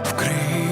вкрив.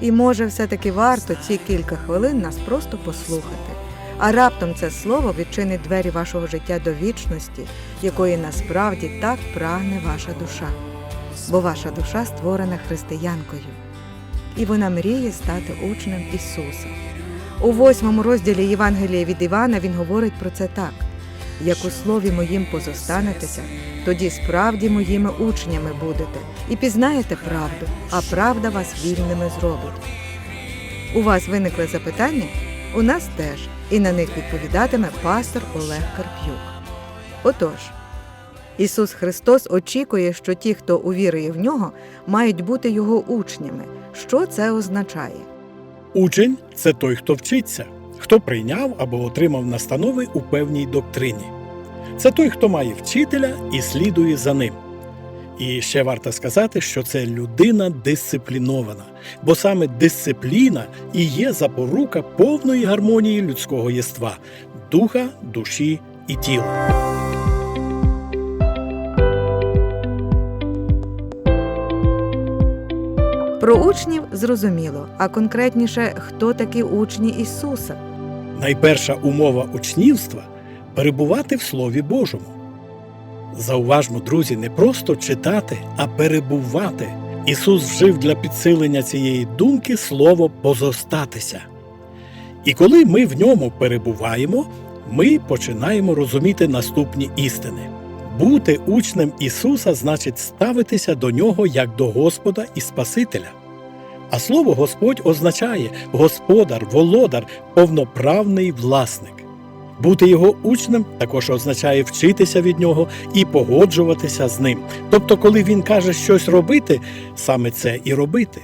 І може, все-таки варто ці кілька хвилин нас просто послухати. А раптом це слово відчинить двері вашого життя до вічності, якої насправді так прагне ваша душа. Бо ваша душа створена християнкою, і вона мріє стати учнем Ісуса. У восьмому розділі Євангелія від Івана він говорить про це так: як у слові моїм позостанетеся, тоді справді моїми учнями будете, і пізнаєте правду, а правда вас вільними зробить. У вас виникли запитання? У нас теж, і на них відповідатиме пастор Олег Карп'юк. Отож, Ісус Христос очікує, що ті, хто увірує в нього, мають бути його учнями. Що це означає? Учень це той, хто вчиться, хто прийняв або отримав настанови у певній доктрині. Це той, хто має вчителя і слідує за ним. І ще варто сказати, що це людина дисциплінована, бо саме дисципліна і є запорука повної гармонії людського єства духа, душі і тіла. Про учнів зрозуміло, а конкретніше, хто такі учні Ісуса? Найперша умова учнівства перебувати в Слові Божому. Зауважмо, друзі, не просто читати, а перебувати. Ісус вжив для підсилення цієї думки слово позостатися. І коли ми в ньому перебуваємо, ми починаємо розуміти наступні істини. Бути учнем Ісуса значить ставитися до Нього як до Господа і Спасителя. А слово Господь означає господар, володар, повноправний власник. Бути його учнем також означає вчитися від нього і погоджуватися з ним. Тобто, коли він каже щось робити, саме це і робити.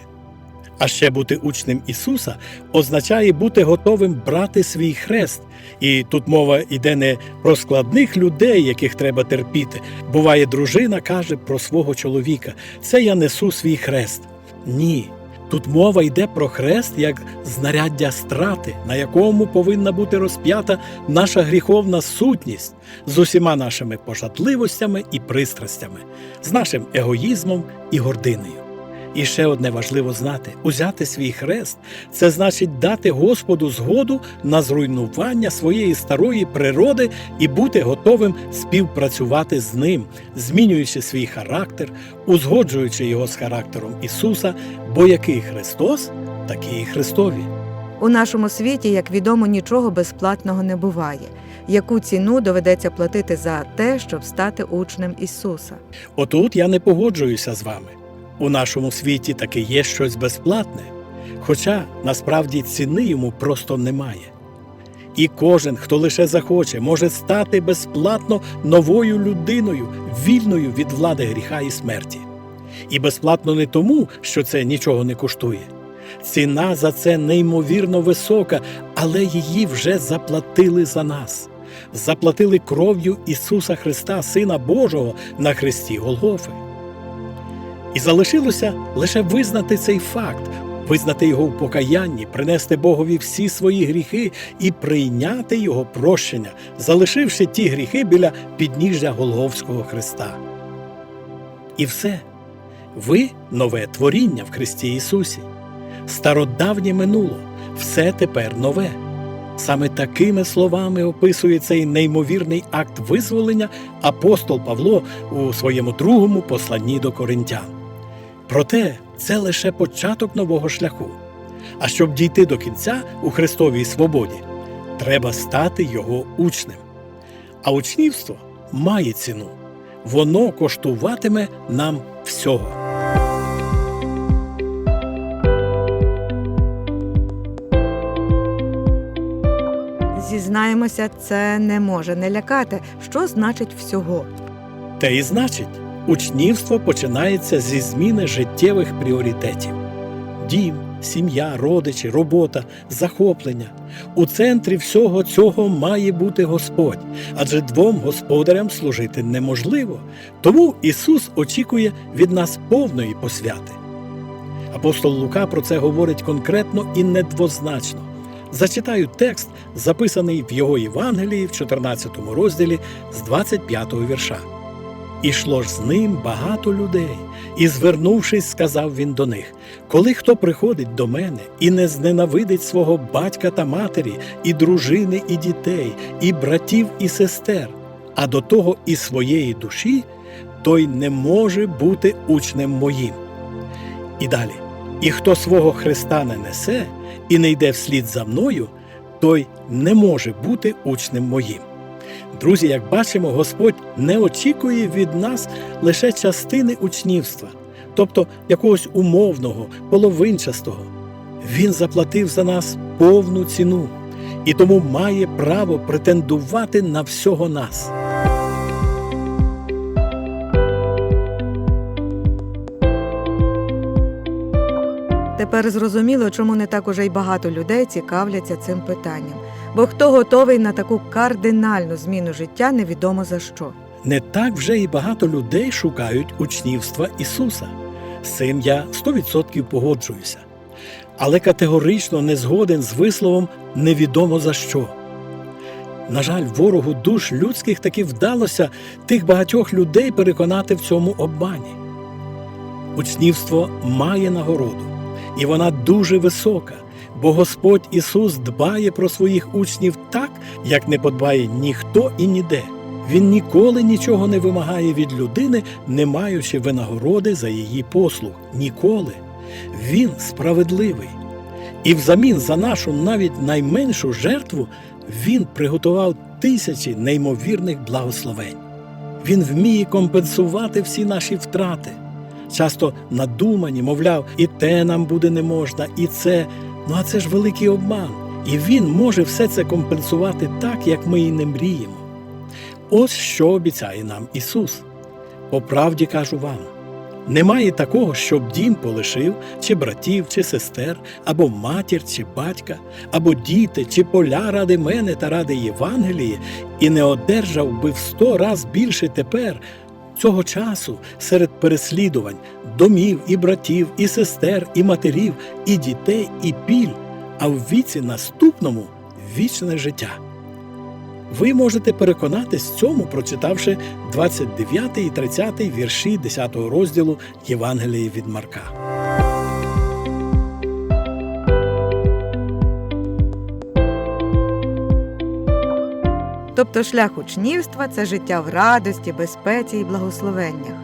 А ще бути учнем Ісуса означає бути готовим брати свій хрест. І тут мова йде не про складних людей, яких треба терпіти. Буває, дружина каже про свого чоловіка: це я несу свій хрест. Ні. Тут мова йде про хрест як знаряддя страти, на якому повинна бути розп'ята наша гріховна сутність з усіма нашими пожадливостями і пристрастями, з нашим егоїзмом і гординою. І ще одне важливо знати: узяти свій хрест це значить дати Господу згоду на зруйнування своєї старої природи і бути готовим співпрацювати з ним, змінюючи свій характер, узгоджуючи його з характером Ісуса, бо який Христос, такі і Христові. У нашому світі, як відомо, нічого безплатного не буває. Яку ціну доведеться платити за те, щоб стати учнем Ісуса? Отут я не погоджуюся з вами. У нашому світі таки є щось безплатне, хоча насправді ціни йому просто немає. І кожен, хто лише захоче, може стати безплатно новою людиною, вільною від влади гріха і смерті. І безплатно не тому, що це нічого не коштує. Ціна за це неймовірно висока, але її вже заплатили за нас. Заплатили кров'ю Ісуса Христа, Сина Божого, на хресті Голгофи. І залишилося лише визнати цей факт, визнати його в покаянні, принести Богові всі свої гріхи і прийняти Його прощення, залишивши ті гріхи біля підніжжя Голговського Христа. І все. Ви нове творіння в Христі Ісусі. Стародавнє минуло, все тепер нове. Саме такими словами описує цей неймовірний акт визволення апостол Павло у своєму другому посланні до коринтян. Проте це лише початок нового шляху. А щоб дійти до кінця у Христовій свободі, треба стати його учнем. А учнівство має ціну, воно коштуватиме нам всього. зізнаємося, це не може не лякати. Що значить всього? Те і значить, учнівство починається зі зміни життєвих пріоритетів: дім, сім'я, родичі, робота, захоплення. У центрі всього цього має бути Господь, адже двом господарям служити неможливо. Тому Ісус очікує від нас повної посвяти. Апостол Лука про це говорить конкретно і недвозначно. Зачитаю текст, записаний в його Євангелії в 14 розділі з 25 вірша. Ішло ж з ним багато людей, і, звернувшись, сказав він до них: Коли хто приходить до мене і не зненавидить свого батька та матері, і дружини, і дітей, і братів, і сестер, а до того і своєї душі, той не може бути учнем моїм. І далі. І хто свого Христа не несе і не йде вслід за мною, той не може бути учнем моїм. Друзі, як бачимо, Господь не очікує від нас лише частини учнівства, тобто якогось умовного, половинчастого. Він заплатив за нас повну ціну і тому має право претендувати на всього нас. Тепер зрозуміло, чому не так уже й багато людей цікавляться цим питанням. Бо хто готовий на таку кардинальну зміну життя, невідомо за що. Не так вже і багато людей шукають учнівства Ісуса. З цим я 100% погоджуюся. Але категорично не згоден з висловом невідомо за що. На жаль, ворогу душ людських таки вдалося тих багатьох людей переконати в цьому обмані. Учнівство має нагороду, і вона дуже висока, бо Господь Ісус дбає про своїх учнів так, як не подбає ніхто і ніде. Він ніколи нічого не вимагає від людини, не маючи винагороди за її послуг. Ніколи. Він справедливий. І взамін за нашу навіть найменшу жертву він приготував тисячі неймовірних благословень. Він вміє компенсувати всі наші втрати. Часто надумані, мовляв, і те нам буде не можна, і це. Ну а це ж великий обман. І він може все це компенсувати так, як ми і не мріємо. Ось що обіцяє нам Ісус. По правді кажу вам: немає такого, щоб дім полишив, чи братів, чи сестер, або матір, чи батька, або діти, чи поля ради мене та ради Євангелії, і не одержав би в сто раз більше тепер. Цього часу серед переслідувань, домів і братів, і сестер, і матерів, і дітей, і піль, а в віці наступному вічне життя. Ви можете переконатись в цьому, прочитавши 29 і 30 вірші 10 розділу Євангелії від Марка. Тобто шлях учнівства це життя в радості, безпеці і благословеннях.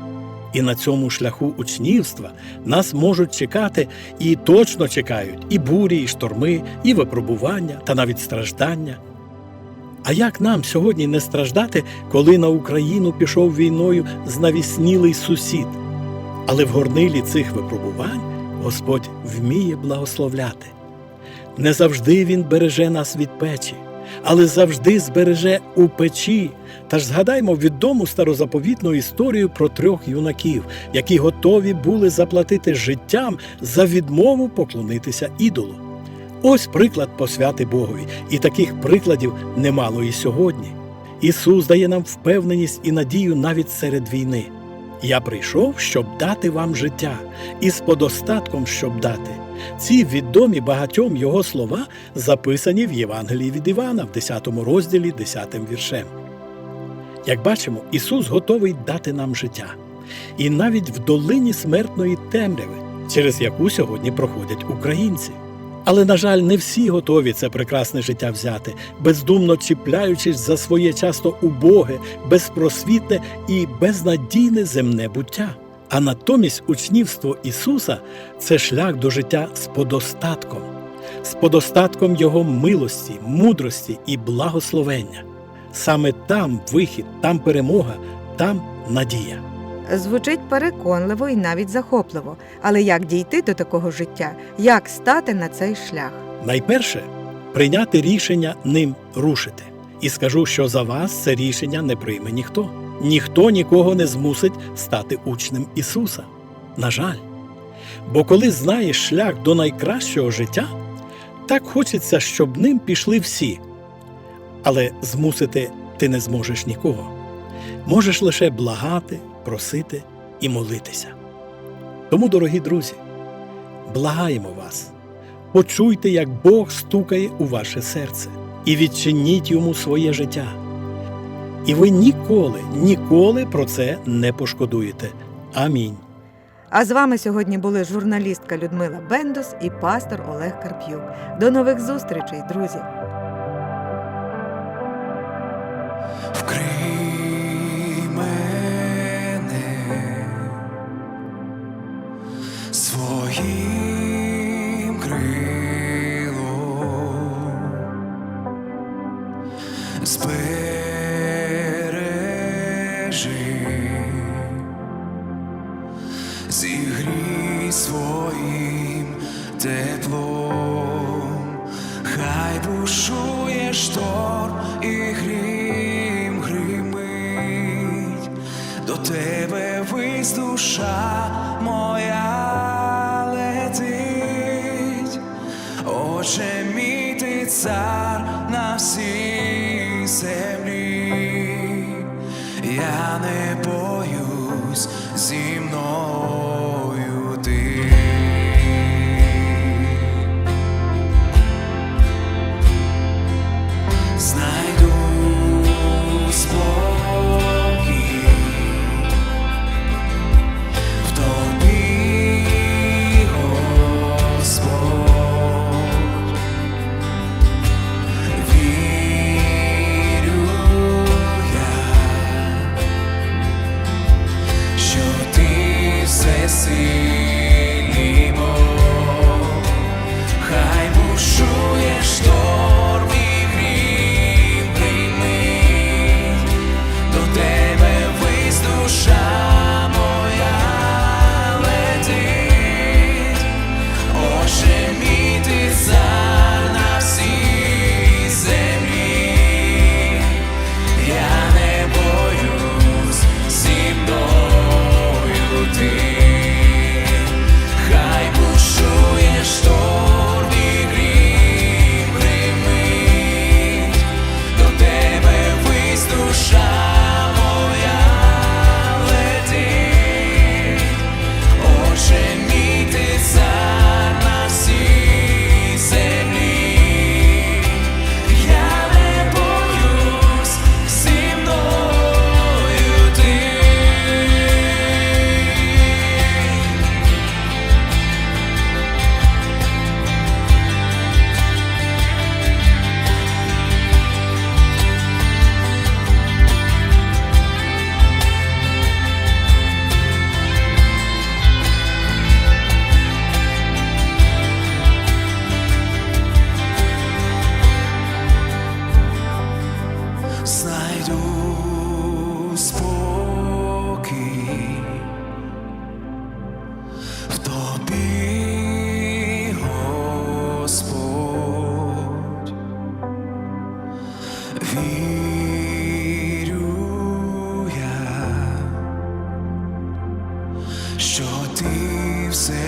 І на цьому шляху учнівства нас можуть чекати і точно чекають і бурі, і шторми, і випробування та навіть страждання. А як нам сьогодні не страждати, коли на Україну пішов війною знавіснілий сусід? Але в горнилі цих випробувань Господь вміє благословляти. Не завжди Він береже нас від печі, але завжди збереже у печі. Та ж згадаймо відому старозаповітну історію про трьох юнаків, які готові були заплатити життям за відмову поклонитися ідолу. Ось приклад посвяти Богові, і таких прикладів немало і сьогодні. Ісус дає нам впевненість і надію навіть серед війни. Я прийшов, щоб дати вам життя, і з подостатком, щоб дати. Ці відомі багатьом його слова записані в Євангелії від Івана в 10 розділі, 10 віршем. Як бачимо, Ісус готовий дати нам життя. І навіть в долині смертної темряви, через яку сьогодні проходять українці. Але, на жаль, не всі готові це прекрасне життя взяти, бездумно чіпляючись за своє часто убоге, безпросвітне і безнадійне земне буття. А натомість учнівство Ісуса це шлях до життя з подостатком, з подостатком Його милості, мудрості і благословення. Саме там вихід, там перемога, там надія. Звучить переконливо і навіть захопливо. Але як дійти до такого життя? Як стати на цей шлях? Найперше прийняти рішення ним рушити. І скажу, що за вас це рішення не прийме ніхто. Ніхто нікого не змусить стати учнем Ісуса. На жаль. Бо коли знаєш шлях до найкращого життя, так хочеться, щоб ним пішли всі. Але змусити ти не зможеш нікого. Можеш лише благати, просити і молитися. Тому, дорогі друзі, благаємо вас, почуйте, як Бог стукає у ваше серце, і відчиніть йому своє життя. І ви ніколи, ніколи про це не пошкодуєте. Амінь. А з вами сьогодні були журналістка Людмила Бендус і пастор Олег Карп'юк. До нових зустрічей, друзі! Збережи, зігрій своїм теплом, хай бушує шторм і грім гримить, до тебе вись душа моя летить, Отче мій ти цар на землі, я не боюсь зі мною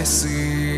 esquecer.